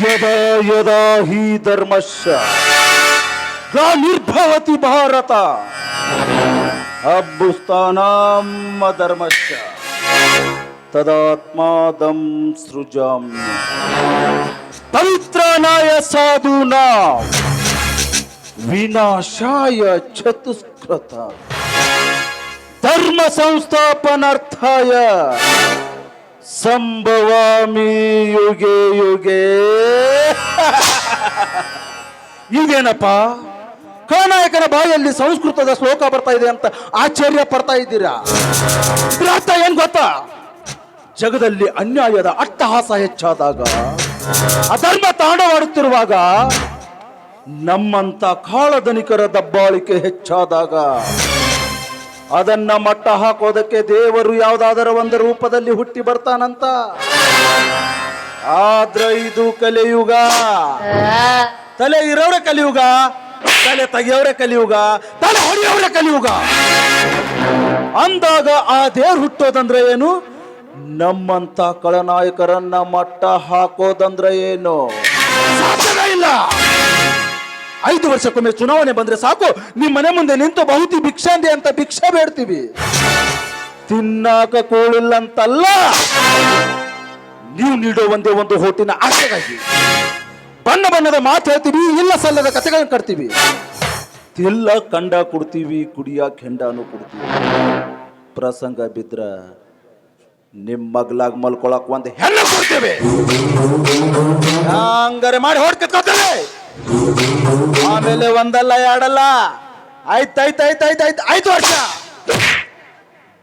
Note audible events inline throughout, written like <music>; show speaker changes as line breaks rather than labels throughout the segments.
ಯದಾ ಯದಾ ಹಿ ಧರ್ಮಶ್ಯ ನಿರ್ಭವತಿ ಭಾರತ. ಅಬ್ಬುಸ್ತಾನಾಮ ಧರ್ಮಶ್ಯ ತದಾತ್ಮಾದಂ ಸೃಜಾಮ್ಯ. ಪವಿತ್ರನಾಯ ಸಾಧೂನಾ. ವಿನಾಶಾಯ ಚತುಷ್ಕೃತ. ಧರ್ಮ ಸಂಸ್ಥಾಪನಾರ್ಥಾಯ. ಸಂಭವಾಮಿ ಯುಗೆ ಯುಗೆ. <laughs> ಇದೇನಪ್ಪ? ಖಳನಾಯಕನ ಬಾಯಲ್ಲಿ ಸಂಸ್ಕೃತದ ಶ್ಲೋಕ ಬರ್ತಾ ಇದೆ ಅಂತ ಆಶ್ಚರ್ಯ ಪಡ್ತಾ ಇದ್ದೀರಾ? ಅರ್ಥ ಏನ್ ಗೊತ್ತಾ? ಜಗದಲ್ಲಿ ಅನ್ಯಾಯದ ಅಟ್ಟಹಾಸ ಹೆಚ್ಚಾದಾಗ, ಅಧರ್ಮ ತಾಂಡವಾಡುತ್ತಿರುವಾಗ, ನಮ್ಮಂತ ಕಾಳಧನಿಕರ ದಬ್ಬಾಳಿಕೆ ಹೆಚ್ಚಾದಾಗ ಅದನ್ನ ಮಟ್ಟ ಹಾಕೋದಕ್ಕೆ ದೇವರು ಯಾವುದಾದರ ಒಂದು ರೂಪದಲ್ಲಿ ಹುಟ್ಟಿ ಬರ್ತಾನಂತ? ಆದ್ರೆ ಇದು ಕಲಿಯುಗ. ತಲೆ ಇರೋರೆ ಕಲಿಯುಗ, ತಲೆ ತೆಗಿಯೋರೆ ಕಲಿಯುಗ, ತಲೆ ಹೊಡೆಯೋರೆ ಕಲಿಯುಗ. ಅಂದಾಗ ಆ ದೇವ್ರು ಹುಟ್ಟೋದಂದ್ರೆ ಏನು? ನಮ್ಮಂತ ಕಳನಾಯಕರನ್ನ ಮಟ್ಟ ಹಾಕೋದಂದ್ರೆ ಏನು? ಇಲ್ಲ. ಐದು ವರ್ಷಕ್ಕೊಮ್ಮೆ ಚುನಾವಣೆ ಬಂದ್ರೆ ಸಾಕು. ನಿಮ್ಮ ಮನೆ ಮುಂದೆ ನಿಂತು ಬಹುತಿ ಭಿಕ್ಷಾಂದೆ ಅಂತ ಭಿಕ್ಷೆ ಬೇಡ್ತೀವಿ. ತಿನ್ನಾಕ ಕೋಳಿಲ್ಲ ಅಂತಲ್ಲ ನೀವು ನೀಡೋ ಒಂದೇ ಒಂದು ಹೋಟಿನ ಆಸೆಗಾಗಿ. ಬಣ್ಣ ಬಣ್ಣದ ಮಾತು ಹೇಳ್ತೀವಿ, ಇಲ್ಲ ಸಲ್ಲದ ಕಥೆಗಳನ್ನ ಕಟ್ತೀವಿ. ತಿಲ್ಲ ಕಂಡ ಕೊಡ್ತೀವಿ, ಕುಡಿಯ ಕೆಂಡಾನು ಕೊಡ್ತೀವಿ. ಪ್ರಸಂಗ ಬಿದ್ರ ನಿಮ್ಮ ಮಗ್ಲಾಗ್ ಮಲ್ಕೊಳಕ್ ಒಂದು ಹೆಣ್ಣು ಕೊಡ್ತೇವೆ. ಹಂಗಾರೆ ಮಾಡಿ ಹೊಡ್ ಕಿತ್ಕೊತೇವೆ. ಆಮೇಲೆ ಒಂದಲ್ಲ, ಎರಡಲ್ಲ. ಆಯ್ತ್ ಆಯ್ತ್ ಆಯ್ತ್ ಆಯ್ತ್ ಆಯ್ತ್ ಐದು ವರ್ಷ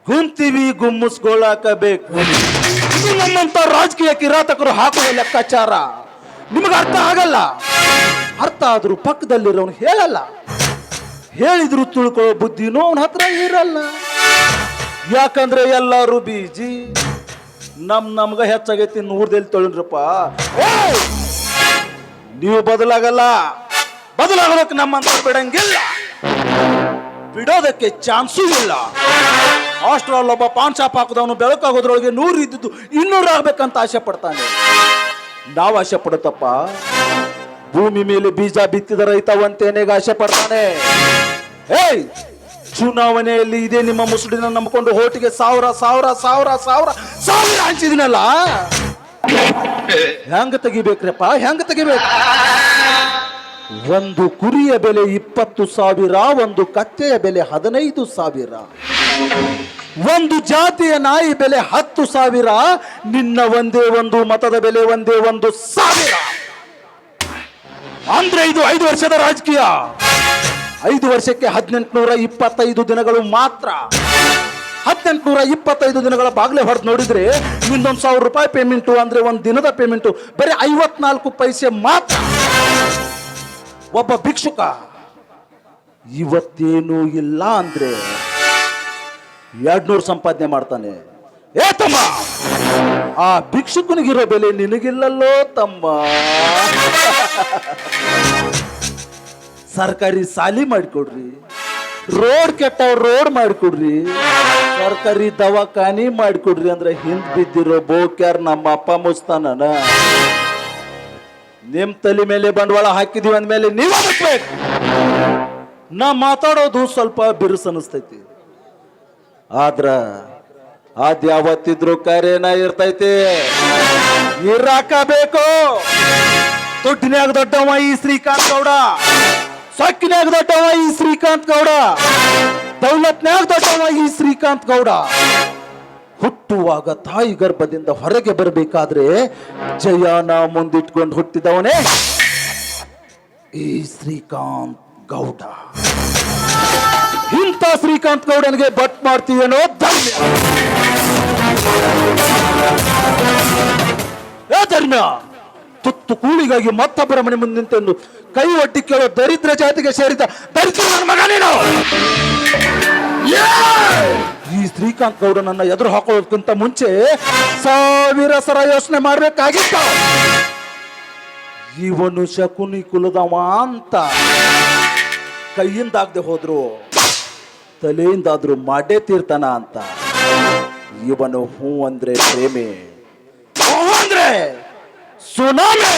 ಕುಂತೀವಿ ಗುಮ್ಮಿಸ್ಕೊಳಕ ಬೇಕು ನಮ್ಮಂತ ರಾಜಕೀಯ ಕಿರಾತಕರು ಹಾಕುವ ಲೆಕ್ಕಾಚಾರ. ನಿಮಗೆ ಅರ್ಥ ಆಗಲ್ಲ? ಅರ್ಥ ಆದ್ರೂ ಪಕ್ಕದಲ್ಲಿರೋನು ಹೇಳಲ್ಲ. ಹೇಳಿದ್ರು ತಿಳ್ಕೊಳ್ಳೋ ಬುದ್ಧಿನೂ ಅವನ ಹತ್ರ ಇರಲ್ಲ. ಯಾಕಂದ್ರೆ ಎಲ್ಲರೂ ಬೀಜಿ. ನಮ್ ನಮ್ಗ ಹೆಚ್ಚಾಗೈತಿ ನೂರ್ದಲ್ಲಿ ತೊಳಿದ್ರಪ್ಪ. ಏಯ್! ನೀವು ಬದಲಾಗಲ್ಲ. ಬದಲಾಗೋದಕ್ಕೆ ನಮ್ಮಂತ ಬಿಡಂಗಿಲ್ಲ. ಬಿಡೋದಕ್ಕೆ ಚಾನ್ಸೂ ಇಲ್ಲ. ಹಾಸ್ಟೆಲ್ ಒಬ್ಬ ಪಾನ್ ಶಾಪ್ ಹಾಕಿದವನು ಬೆಳಕಾಗೋದ್ರೊಳಗೆ ನೂರು ಇದ್ದಿದ್ದು ಇನ್ನೂರು ಆಗ್ಬೇಕಂತ ಆಸೆ ಪಡ್ತಾನೆ. ನಾವು ಆಸೆ ಪಡುತ್ತಪ್ಪ. ಭೂಮಿ ಮೇಲೆ ಬೀಜ ಬಿತ್ತಿದ ರೈತ ಒಂತೇನೆಗೆ ಆಸೆ ಪಡ್ತಾನೆ. ಏಯ್ ಚುನಾವಣೆಯಲ್ಲಿ ಇದೇ ನಿಮ್ಮ ಮುಸುಡಿನ ನಂಬಿಕೊಂಡು ಹೋಟಿಗೆ ಸಾವಿರ ಸಾವಿರ ಸಾವಿರ ಸಾವಿರ ಸಾವಿರ ಹಂಚಿದಿನಲ್ಲ? ಹೆಂಗ ತೆಗಿಬೇಕ್ರಪ್ಪ? ಹೆಂಗ ತೆಗಿಬೇಕು? ಒಂದು ಕುರಿಯ ಬೆಲೆ ಇಪ್ಪತ್ತು ಸಾವಿರ, ಒಂದು ಕತ್ತೆಯ ಬೆಲೆ ಹದಿನೈದು ಸಾವಿರ. ಒಂದು ಜಾತಿಯ ನಾಯಿ ಬೆಲೆ ಹತ್ತು ಸಾವಿರ, ನಿನ್ನ ಒಂದೇ ಒಂದು ಮತದ ಬೆಲೆ ಒಂದೇ ಒಂದು ಸಾವಿರ. ಅಂದ್ರೆ ಇದು ಐದು ವರ್ಷದ ರಾಜಕೀಯ. ಐದು ವರ್ಷಕ್ಕೆ ಹದಿನೆಂಟುನೂರ ಇಪ್ಪತ್ತೈದು ದಿನಗಳು ಮಾತ್ರ. ಹದಿನೆಂಟುನೂರ ಇಪ್ಪತ್ತೈದು ದಿನಗಳ ಬಾಗ್ಲೆ ಹೊಡೆದು ನೋಡಿದ್ರೆ ಇನ್ನೊಂದು ಸಾವಿರ ರೂಪಾಯಿ ಪೇಮೆಂಟು ಅಂದ್ರೆ ಒಂದು ದಿನದ ಪೇಮೆಂಟು ಬರೀ ಐವತ್ನಾಲ್ಕು ಪೈಸೆ ಮಾತ್ರ. ಒಬ್ಬ ಭಿಕ್ಷುಕ. ಇವತ್ತೇನು ಇಲ್ಲ ಅಂದ್ರೆ ಎರಡ್ನೂರು ಸಂಪಾದನೆ ಮಾಡ್ತಾನೆ. ಏ ತಮ್ಮ, ಆ ಭಿಕ್ಷುಕನಿಗಿರೋ ಬೆಲೆ ನಿನಗಿಲ್ಲಲ್ಲೋ ತಮ್ಮ. ಸರ್ಕಾರಿ ಸಾಲಿ ಮಾಡಿಕೊಡ್ರಿ, ರೋಡ್ ಕೆಟ್ಟವ್ ರೋಡ್ ಮಾಡಿಕೊಡ್ರಿ, ಸರ್ಕಾರಿ ದವಾಖಾನಿ ಮಾಡಿಕೊಡ್ರಿ ಅಂದ್ರೆ ಹಿಂದ್ ಬಿದ್ದಿರೋ ಬೋಕ್ಯಾರ್ ನಮ್ಮ ಅಪ್ಪ ಮುಸ್ತಾನ ನಿಮ್ ತಲೆ ಮೇಲೆ ಬಂಡವಾಳ ಹಾಕಿದೀವಿ ಅಂದಮೇಲೆ ನೀವು ಅದಕ್ಕೆ ನಾ ಮಾತಾಡೋದು ಸ್ವಲ್ಪ ಬಿರುಸು ಅನಿಸ್ತೈತಿ. ಆದ್ರ ಅದ್ ಯಾವತ್ತಿದ್ರು ಕರೆನ ಇರ್ತೈತಿ. ಇರಾಕಬೇಕು. ದುಡ್ಡಿನ್ಯಾಗ ದೊಡ್ಡವ ಈ ಶ್ರೀಕಾಂತ್ ಗೌಡ. ಸೊಕ್ಕಿನ್ಯಾಗ ದೊಡ್ಡವ ಈ ಶ್ರೀಕಾಂತ್ ಗೌಡ. ದೌಲತ್ನ್ಯಾಗ ದೊಡ್ಡವ ಈ ಶ್ರೀಕಾಂತ್ ಗೌಡ. ಹುಟ್ಟುವಾಗ ತಾಯಿ ಗರ್ಭದಿಂದ ಹೊರಗೆ ಬರಬೇಕಾದ್ರೆ ಜಯನ ಮುಂದಿಟ್ಕೊಂಡು ಹುಟ್ಟಿದವನೇ ಈ ಶ್ರೀಕಾಂತ್ ಗೌಡ. ಇಂಥ ಶ್ರೀಕಾಂತ್ ಗೌಡನಿಗೆ ಬಟ್ ಮಾಡ್ತೀವೇನೋ ಧರ್ಮ. ಧರ್ಮ, ತುತ್ತು ಕೂಳಿಗಾಗಿ ಮತ್ತೊಬ್ಬರ ಮನೆ ಮುಂದೆ ನಿಂತೆಂದು ಕೈ ಒಟ್ಟಿ ಕೇಳೋ ದರಿದ್ರ ಜಾತಿಗೆ ಸೇರಿದ ದರಿದ್ರ ನನ್ನ ಮಗ ನೀನು. ಈ ಶ್ರೀಕಾಂತ್ ಗೌಡನನ್ನ ಎದುರು ಹಾಕೋದಕ್ಕಿಂತ ಮುಂಚೆ ಸಾವಿರ ಸರ ಯೋಚನೆ ಮಾಡ್ಬೇಕಾಗಿತ್ತ. ಇವನು ಶಕುನಿ ಕುಲದವ ಅಂತ ಕೈಯಿಂದಾಗದೆ ಹೋದ್ರು, ತಲೆಯಿಂದಾದ್ರೂ ಮಾಡೇ ತೀರ್ತಾನ ಅಂತ. ಇವನು ಹೂ ಅಂದ್ರೆ ಪ್ರೇಮಿ. ಅಂದ್ರೆ ಸುನಾಮಿ.